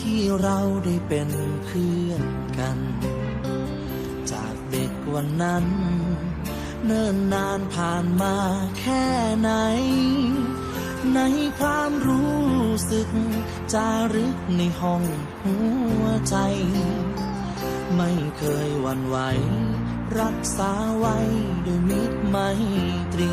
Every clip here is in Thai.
ที่เราได้เป็นเพื่อนกัน จากเด็กวันนั้น เนิ่นนานผ่านมาแค่ไหน ในความรู้สึกจารึกในห้องหัวใจ ไม่เคยหวั่นไหว รักษาไว้ด้วยมิตรไมตรี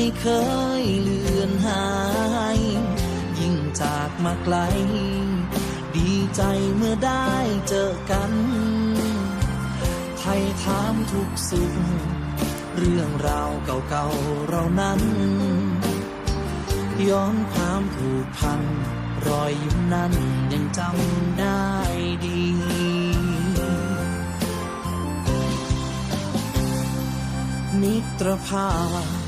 ไม่เคยเลือนหาย ยิ่งจากมาไกล ดีใจเมื่อได้เจอกันไทยถามทุกสุขเรื่องราวเก่าๆเรานั้นย้อนความผูกพันรอยยิ้มนั้นยังจำได้ดี มิตรภาพ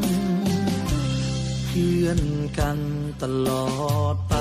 พื่อนกันตลอดไป